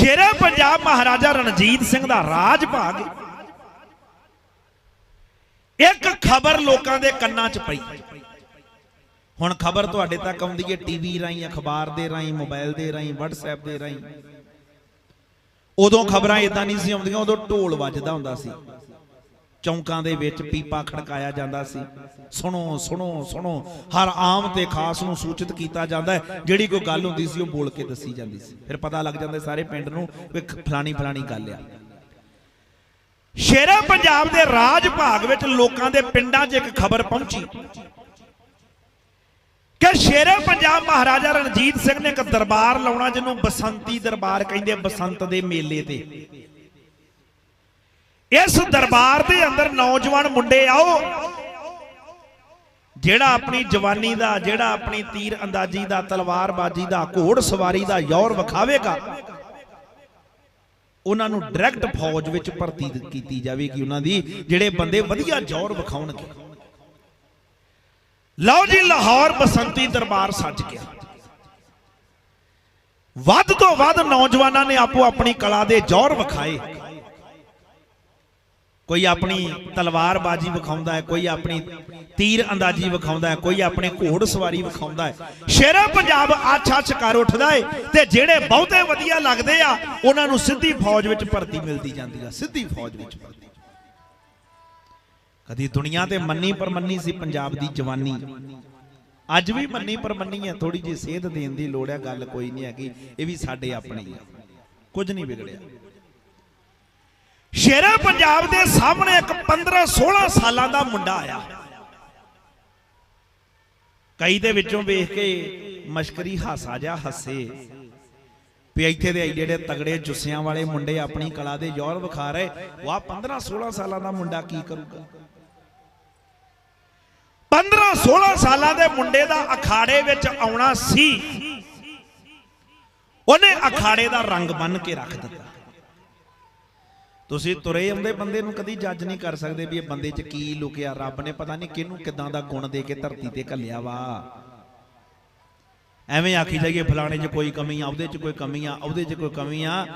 ਸ਼ੇਰਾ ਪੰਜਾਬ ਮਹਾਰਾਜਾ ਰਣਜੀਤ ਸਿੰਘ ਦਾ ਰਾਜ ਭਾਗ ਇੱਕ ਖਬਰ ਲੋਕਾਂ ਦੇ ਕੰਨਾਂ 'ਚ ਪਈ। ਹੁਣ ਖਬਰ ਤੁਹਾਡੇ ਤੱਕ ਆਉਂਦੀ ਹੈ ਟੀਵੀ ਰਾਹੀਂ, ਅਖਬਾਰ ਦੇ ਰਾਹੀਂ, ਮੋਬਾਈਲ ਦੇ ਰਾਹੀਂ, WhatsApp ਦੇ ਰਾਹੀਂ। ਉਦੋਂ ਖਬਰਾਂ ਇਦਾਂ ਨਹੀਂ ਸੀ ਆਉਂਦੀਆਂ, ਉਦੋਂ ਢੋਲ ਵੱਜਦਾ ਹੁੰਦਾ ਸੀ। ਚੌਂਕਾਂ ਦੇ ਵਿੱਚ ਪੀਪਾ ਖੜਕਾਇਆ ਜਾਂਦਾ ਸੀ। ਸੁਣੋ ਸੁਣੋ ਸੁਣੋ। ਹਰ ਆਮ ਤੇ ਖਾਸ ਨੂੰ ਸੂਚਿਤ ਕੀਤਾ ਜਾਂਦਾ ਹੈ। ਜਿਹੜੀ ਕੋਈ ਗੱਲ ਹੁੰਦੀ ਸੀ, ਉਹ ਬੋਲ ਕੇ ਦੱਸੀ ਜਾਂਦੀ ਸੀ। ਫਿਰ ਪਤਾ ਲੱਗ ਜਾਂਦਾ ਸਾਰੇ ਪਿੰਡ ਨੂੰ ਵੀ ਫਲਾਣੀ ਫਲਾਣੀ ਗੱਲ ਆ। ਸ਼ੇਰਾ ਪੰਜਾਬ ਦੇ ਰਾਜ ਭਾਗ ਵਿੱਚ ਲੋਕਾਂ ਦੇ ਪਿੰਡਾਂ 'ਚ ਇੱਕ ਖਬਰ ਪਹੁੰਚੀ। ਕਿ ਸ਼ੇਰਾ ਪੰਜਾਬ ਮਹਾਰਾਜਾ ਰਣਜੀਤ ਸਿੰਘ ਨੇ ਇੱਕ ਦਰਬਾਰ ਲਾਉਣਾ, ਜਿਹਨੂੰ ਬਸੰਤੀ ਦਰਬਾਰ ਕਹਿੰਦੇ ਬਸੰਤ ਦੇ ਮੇਲੇ ਤੇ। ਇਸ ਦਰਬਾਰ ਦੇ ਅੰਦਰ ਨੌਜਵਾਨ ਮੁੰਡੇ ਆਓ। ਜਿਹੜਾ ਆਪਣੀ ਜਵਾਨੀ ਦਾ, ਜਿਹੜਾ ਆਪਣੀ ਤੀਰ ਅੰਦਾਜ਼ੀ ਦਾ, ਤਲਵਾਰਬਾਜ਼ੀ ਦਾ, ਘੋੜ ਸਵਾਰੀ ਦਾ ਯੌਰ ਵਿਖਾਵੇਗਾ, ਉਹਨਾਂ ਨੂੰ ਡਾਇਰੈਕਟ ਫੌਜ ਵਿੱਚ ਭਰਤੀ ਕੀਤੀ ਜਾਵੇਗੀ ਉਹਨਾਂ ਦੀ, ਜਿਹੜੇ ਬੰਦੇ ਵਧੀਆ ਜ਼ੋਰ ਵਿਖਾਉਣਗੇ। ਲਓ ਜੀ, ਲਾਹੌਰ ਬਸੰਤੀ ਦਰਬਾਰ ਸੱਜ ਗਿਆ। ਵੱਧ ਤੋਂ ਵੱਧ ਨੌਜਵਾਨਾਂ ਨੇ ਆਪੋ ਆਪਣੀ ਕਲਾ ਦੇ ਜ਼ੋਰ ਵਿਖਾਏ। ਕੋਈ ਆਪਣੀ ਤਲਵਾਰਬਾਜ਼ੀ ਵਿਖਾਉਂਦਾ ਹੈ, ਕੋਈ ਆਪਣੀ ਤੀਰ ਅੰਦਾਜ਼ੀ ਵਿਖਾਉਂਦਾ ਹੈ, ਕੋਈ ਆਪਣੇ ਘੋੜ ਸਵਾਰੀ ਵਿਖਾਉਂਦਾ ਹੈ। ਸ਼ੇਰਾ ਪੰਜਾਬ ਅੱਛ-ਅੱਛ ਕਰ ਉੱਠਦਾ ਏ ਤੇ ਜਿਹੜੇ ਬਹੁਤੇ ਵਧੀਆ ਲੱਗਦੇ ਆ, ਉਹਨਾਂ ਨੂੰ ਸਿੱਧੀ ਫੌਜ ਵਿੱਚ ਭਰਤੀ ਮਿਲਦੀ ਜਾਂਦੀ ਆ, ਸਿੱਧੀ ਫੌਜ ਵਿੱਚ ਭਰਤੀ। ਕਦੀ ਦੁਨੀਆ ਤੇ ਮੰਨੀ ਪਰਮੰਨੀ ਸੀ ਪੰਜਾਬ ਦੀ ਜਵਾਨੀ। ਅੱਜ ਵੀ ਮੰਨੀ ਪਰਮੰਨੀ ਹੈ ਥੋੜੀ ਜਿਹੀ ਸੇਧ ਦੇਣ ਦੀ ਲੋੜ ਹੈ, ਗੱਲ ਕੋਈ ਨਹੀਂ ਹੈਗੀ, ਇਹ ਵੀ ਸਾਡੇ ਆਪਣੇ ਹੀ ਕੁਝ ਨਹੀਂ ਵਿਗੜਿਆ। ਸ਼ੇਰਾ ਪੰਜਾਬ ਦੇ ਸਾਹਮਣੇ ਇੱਕ 15 16 ਸਾਲਾਂ ਦਾ ਮੁੰਡਾ ਆਇਆ। ਕਈ ਦੇ ਵਿੱਚੋਂ ਵੇਖ ਕੇ ਮਸ਼ਕਰੀ ਹਾਸਾ ਜਾ ਹੱਸੇ। ਵੀ ਇੱਥੇ ਦੇ ਜਿਹੜੇ ਤਗੜੇ ਜੁੱਸਿਆਂ ਵਾਲੇ ਮੁੰਡੇ ਆਪਣੀ ਕਲਾ ਦੇ ਜ਼ੋਰ ਵਿਖਾ ਰਹੇ, ਵਾਹ 15 16 ਸਾਲਾਂ ਦਾ ਮੁੰਡਾ ਕੀ ਕਰੂਗਾ? 15 16 ਸਾਲਾਂ ਦੇ ਮੁੰਡੇ ਦਾ ਅਖਾੜੇ ਵਿੱਚ ਆਉਣਾ ਸੀ। ਉਹਨੇ ਅਖਾੜੇ ਦਾ ਰੰਗ ਬੰਨ ਕੇ ਰੱਖ ਦਿੱਤਾ। ਤੁਸੀਂ ਤੁਰੇ ਆਉਂਦੇ ਬੰਦੇ ਨੂੰ ਕਦੀ ਜੱਜ ਨਹੀਂ ਕਰ ਸਕਦੇ ਵੀ ਇਹ ਬੰਦੇ 'ਚ ਕੀ ਲੁਕਿਆ। ਰੱਬ ਨੇ ਪਤਾ ਨਹੀਂ ਕਿਹਨੂੰ ਕਿਦਾਂ ਦਾ ਗੁਣ ਦੇ ਕੇ ਧਰਤੀ ਤੇ ਘੱਲਿਆ ਵਾ। ਐਵੇਂ ਆਖੀ ਜਾਈਏ, ਫਲਾਣੇ 'ਚ ਕੋਈ ਕਮੀ ਆ, ਉਹਦੇ 'ਚ ਕੋਈ ਕਮੀ ਆ, ਉਹਦੇ 'ਚ ਕੋਈ ਕਮੀ ਆ।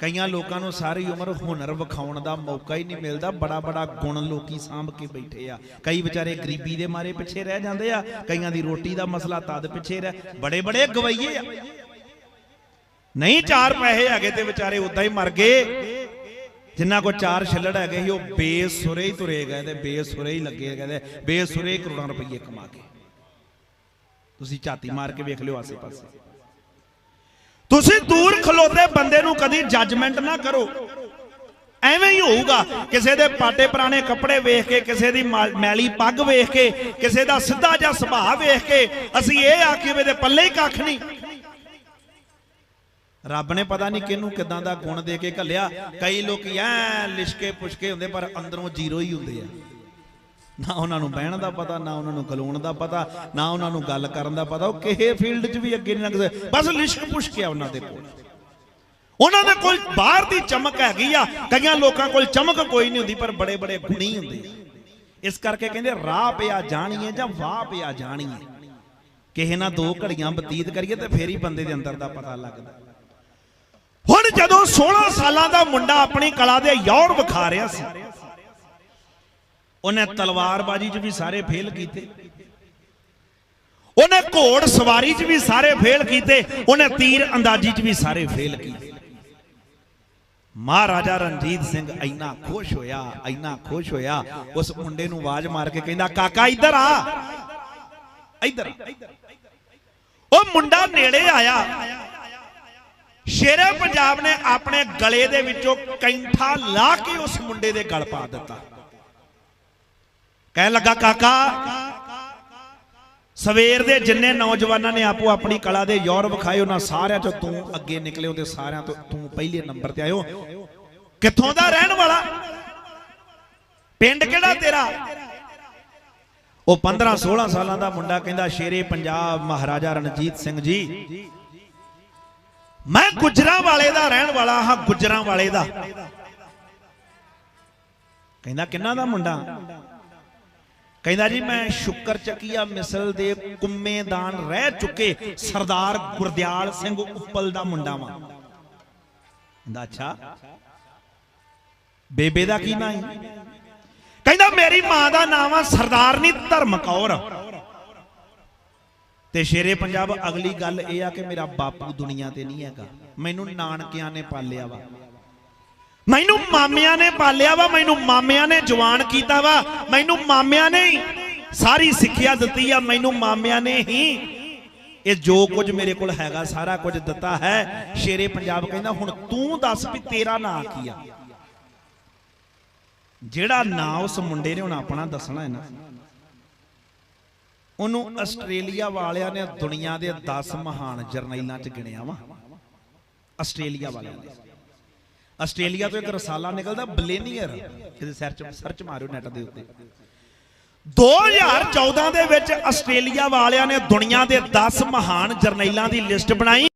ਕਈਆਂ ਲੋਕਾਂ ਨੂੰ ਸਾਰੀ ਉਮਰ ਹੁਨਰ ਵਿਖਾਉਣ ਦਾ ਮੌਕਾ ਹੀ ਨਹੀਂ ਮਿਲਦਾ। ਬੜਾ ਬੜਾ ਗੁਣ ਲੋਕੀ ਸਾਂਭ ਕੇ ਬੈਠੇ ਆ। ਕਈ ਵਿਚਾਰੇ ਗਰੀਬੀ ਦੇ ਮਾਰੇ ਪਿੱਛੇ ਰਹਿ ਜਾਂਦੇ ਆ। ਕਈਆਂ ਦੀ ਰੋਟੀ ਦਾ ਮਸਲਾ ਤਦ ਪਿੱਛੇ ਰਹਿ। ਬੜੇ ਬੜੇ ਗਵਈਏ ਆ। ਨਹੀਂ, ਚਾਰ ਪੈਸੇ ਹੈਗੇ ਤੇ ਵਿਚਾਰੇ ਉਦਾਂ ਹੀ ਮਰ ਗਏ। ਜਿੰਨਾ ਕੋ ਚਾਰ ਛੱਲੜ ਹੈਗੇ ਸੀ, ਉਹ ਬੇਸੁਰੇ ਹੀ ਤੁਰੇ ਗਏ ਤੇ ਬੇਸੁਰੇ ਹੀ ਲੱਗੇ ਗਏ ਤੇ ਬੇਸੁਰੇ ਕਰੋੜਾਂ ਰੁਪਏ ਕਮਾ ਕੇ। ਤੁਸੀਂ ਝਾਤੀ ਮਾਰ ਕੇ ਵੇਖ ਲਿਓ ਆਸੇ-ਪਾਸੇ। ਤੁਸੀਂ ਦੂਰ ਖਲੋਤੇ ਬੰਦੇ ਨੂੰ ਕਦੀ ਜੱਜਮੈਂਟ ਨਾ ਕਰੋ। ਐਵੇਂ ਹੀ ਹੋਊਗਾ, ਕਿਸੇ ਦੇ ਪਾਟੇ ਪੁਰਾਣੇ ਕੱਪੜੇ ਵੇਖ ਕੇ, ਕਿਸੇ ਦੀ ਮਾ- ਮੈਲੀ ਪੱਗ ਵੇਖ ਕੇ, ਕਿਸੇ ਦਾ ਸਿੱਧਾ ਜਿਹਾ ਸੁਭਾਅ ਵੇਖ ਕੇ, ਅਸੀਂ ਇਹ ਆਖੀਏ ਵੀ ਇਹਦੇ ਪੱਲੇ ਹੀ ਕੱਖ ਨਹੀਂ। ਰੱਬ ਨੇ ਪਤਾ ਨਹੀਂ ਕਿਹਨੂੰ ਕਿਦਾਂ ਦਾ ਗੁਣ ਦੇ ਕੇ ਘੱਲਿਆ। ਕਈ ਲੋਕੀ ਐ ਲਿਸ਼ਕੇ ਪੁਸ਼ਕੇ ਹੁੰਦੇ, ਪਰ ਅੰਦਰੋਂ ਜ਼ੀਰੋ ਹੀ ਹੁੰਦੇ ਆ। ਨਾ ਉਹਨਾਂ ਨੂੰ ਬਹਿਣ ਦਾ ਪਤਾ, ਨਾ ਉਹਨਾਂ ਨੂੰ ਖਲੋਣ ਦਾ ਪਤਾ, ਨਾ ਉਹਨਾਂ ਨੂੰ ਗੱਲ ਕਰਨ ਦਾ ਪਤਾ। ਉਹ ਕਿਸੇ ਫੀਲਡ 'ਚ ਵੀ ਅੱਗੇ ਨਹੀਂ ਲੱਗਦੇ ਬਸ ਲਿਸ਼ਕ ਪੁਸ਼ਕ ਆ ਉਹਨਾਂ ਦੇ ਕੋਲ। ਉਹਨਾਂ ਦੇ ਕੋਲ ਬਾਹਰ ਦੀ ਚਮਕ ਹੈਗੀ ਆ। ਕਈਆਂ ਲੋਕਾਂ ਕੋਲ ਚਮਕ ਕੋਈ ਨਹੀਂ ਹੁੰਦੀ, ਪਰ ਬੜੇ ਬੜੇ ਗੁਣੀ ਹੁੰਦੇ ਇਸ ਕਰਕੇ ਕਹਿੰਦੇ, ਰਾਹ ਪਿਆ ਜਾਣੀਏ ਜਾਂ ਵਾਹ ਪਿਆ ਜਾਣੀਏ। ਕਿਸੇ ਨਾਲ ਦੋ ਘੜੀਆਂ ਬਤੀਤ ਕਰੀਏ ਤੇ ਫੇਰ ਹੀ ਬੰਦੇ ਦੇ ਅੰਦਰ ਦਾ ਪਤਾ ਲੱਗਦਾ। ਹੁਣ ਜਦੋਂ 16 ਸਾਲਾਂ ਦਾ ਮੁੰਡਾ ਆਪਣੀ ਕਲਾ ਦੇ ਯੌਰ ਵਿਖਾ ਰਿਹਾ ਸੀ, ਉਹਨੇ ਤਲਵਾਰਬਾਜ਼ੀ 'ਚ ਵੀ ਸਾਰੇ ਫੇਲ ਕੀਤੇ। ਉਹਨੇ ਘੋੜ ਸਵਾਰੀ 'ਚ ਵੀ ਸਾਰੇ ਫੇਲ ਕੀਤੇ, ਉਹਨੇ ਤੀਰ ਅੰਦਾਜ਼ੀ 'ਚ ਵੀ ਸਾਰੇ ਫੇਲ ਕੀਤੇ। ਮਹਾਰਾਜਾ ਰਣਜੀਤ ਸਿੰਘ ਇੰਨਾ ਖੁਸ਼ ਹੋਇਆ, ਇੰਨਾ ਖੁਸ਼ ਹੋਇਆ, ਉਸ ਮੁੰਡੇ ਨੂੰ ਆਵਾਜ਼ ਮਾਰ ਕੇ ਕਹਿੰਦਾ, ਕਾਕਾ, ਇੱਧਰ ਆ। ਇੱਧਰ ਉਹ ਮੁੰਡਾ ਨੇੜੇ ਆਇਆ। ਸ਼ੇਰੇ ਪੰਜਾਬ ਨੇ ਆਪਣੇ ਗਲੇ ਦੇ ਵਿੱਚੋਂ ਕੈਂਠਾ ਲਾ ਕੇ ਉਸ ਮੁੰਡੇ ਦੇ ਗਲ ਪਾ ਦਿੱਤਾ। ਕਹਿਣ ਲੱਗਾ, ਕਾਕਾ, ਸਵੇਰ ਦੇ ਜਿੰਨੇ ਨੌਜਵਾਨਾਂ ਨੇ ਆਪੋ ਆਪਣੀ ਕਲਾ ਦੇ ਯੌਰ ਵਿਖਾਏ ਉਹਨਾਂ ਸਾਰਿਆਂ ਚੋਂ ਤੂੰ ਅੱਗੇ ਨਿਕਲੇ ਉਹਦੇ ਸਾਰਿਆਂ ਤੋਂ ਤੂੰ ਪਹਿਲੇ ਨੰਬਰ ਤੇ ਆਇਓ। ਕਿੱਥੋਂ ਦਾ ਰਹਿਣ ਵਾਲਾ? ਪਿੰਡ ਕਿਹੜਾ ਤੇਰਾ? ਉਹ 15 16 ਸਾਲਾਂ ਦਾ ਮੁੰਡਾ ਕਹਿੰਦਾ, ਸ਼ੇਰੇ ਪੰਜਾਬ ਮਹਾਰਾਜਾ ਰਣਜੀਤ ਸਿੰਘ ਜੀ ਮੈਂ ਗੁਜਰਾਂ ਵਾਲੇ ਦਾ ਰਹਿਣ ਵਾਲਾ ਹਾਂ ਗੁਜਰਾਂ ਵਾਲੇ ਦਾ। ਕਹਿੰਦਾ ਕਿੰਨਾ ਦਾ ਮੁੰਡਾ? ਕਹਿੰਦਾ ਜੀ, ਮੈਂ ਸ਼ੁਕਰ ਚੱਕੀਆ ਮਿਸਲ ਦੇ ਕੁੰਮੇਦਾਨ ਰਹਿ ਚੁੱਕੇ, ਸਰਦਾਰ ਗੁਰਦਿਆਲ ਸਿੰਘ ਉੱਪਲ ਦਾ ਮੁੰਡਾ ਵਾਂ। ਕਹਿੰਦਾ, ਅੱਛਾ। ਬੇਬੇ ਦਾ ਕੀ ਨਾਂ ਹੈ ਕਹਿੰਦਾ, ਮੇਰੀ ਮਾਂ ਦਾ ਨਾਮ ਆ ਸਰਦਾਰਨੀ ਧਰਮ ਕੌਰ ਤੇ ਸ਼ੇਰੇ ਪੰਜਾਬ, ਅਗਲੀ ਗੱਲ ਇਹ ਆ ਕਿ ਮੇਰਾ ਬਾਪੂ ਦੁਨੀਆ ਤੇ ਨਹੀਂ ਹੈਗਾ। ਮੈਨੂੰ ਨਾਨਕਿਆਂ ਨੇ ਪਾਲਿਆ ਵਾ। ਮੈਨੂੰ ਮਾਮਿਆਂ ਨੇ ਪਾਲਿਆ ਵਾ, ਮੈਨੂੰ ਮਾਮਿਆਂ ਨੇ ਜਵਾਨ ਕੀਤਾ ਵਾ, ਮੈਨੂੰ ਮਾਮਿਆਂ ਨੇ ਹੀ ਸਾਰੀ ਸਿੱਖਿਆ ਦਿੱਤੀ ਆ, ਮੈਨੂੰ ਮਾਮਿਆਂ ਨੇ ਹੀ। ਇਹ ਜੋ ਕੁਝ ਮੇਰੇ ਕੋਲ ਹੈਗਾ, ਸਾਰਾ ਕੁਝ ਦਿੱਤਾ ਹੈ। ਸ਼ੇਰੇ ਪੰਜਾਬ ਕਹਿੰਦਾ, ਹੁਣ ਤੂੰ ਦੱਸ ਵੀ ਤੇਰਾ ਨਾਂ ਕੀ ਆ? ਜਿਹੜਾ ਨਾਂ ਉਸ ਮੁੰਡੇ ਨੇ ਹੁਣ ਆਪਣਾ ਦੱਸਣਾ ਹੈ ਨਾ। ਉਹਨੂੰ ਆਸਟ੍ਰੇਲੀਆ ਵਾਲਿਆਂ ਨੇ ਦੁਨੀਆ ਦੇ 10 ਮਹਾਨ ਜਰਨੈਲਾਂ 'ਚ ਗਿਣਿਆ ਵਾ। ਆਸਟ੍ਰੇਲੀਆ ਵਾਲਿਆਂ ਨੇ। ਆਸਟ੍ਰੇਲੀਆ ਤੋਂ ਇੱਕ ਰਸਾਲਾ ਨਿਕਲਦਾ ਬਲੇਨੀਅਰ ਇਹਦੇ ਸਰਚ ਸਰਚ ਮਾਰਿਓ ਨੈਟ ਦੇ ਉੱਤੇ। 2014 ਦੇ ਵਿੱਚ ਆਸਟ੍ਰੇਲੀਆ ਵਾਲਿਆਂ ਨੇ ਦੁਨੀਆ ਦੇ 10 ਮਹਾਨ ਜਰਨੈਲਾਂ ਦੀ ਲਿਸਟ ਬਣਾਈ।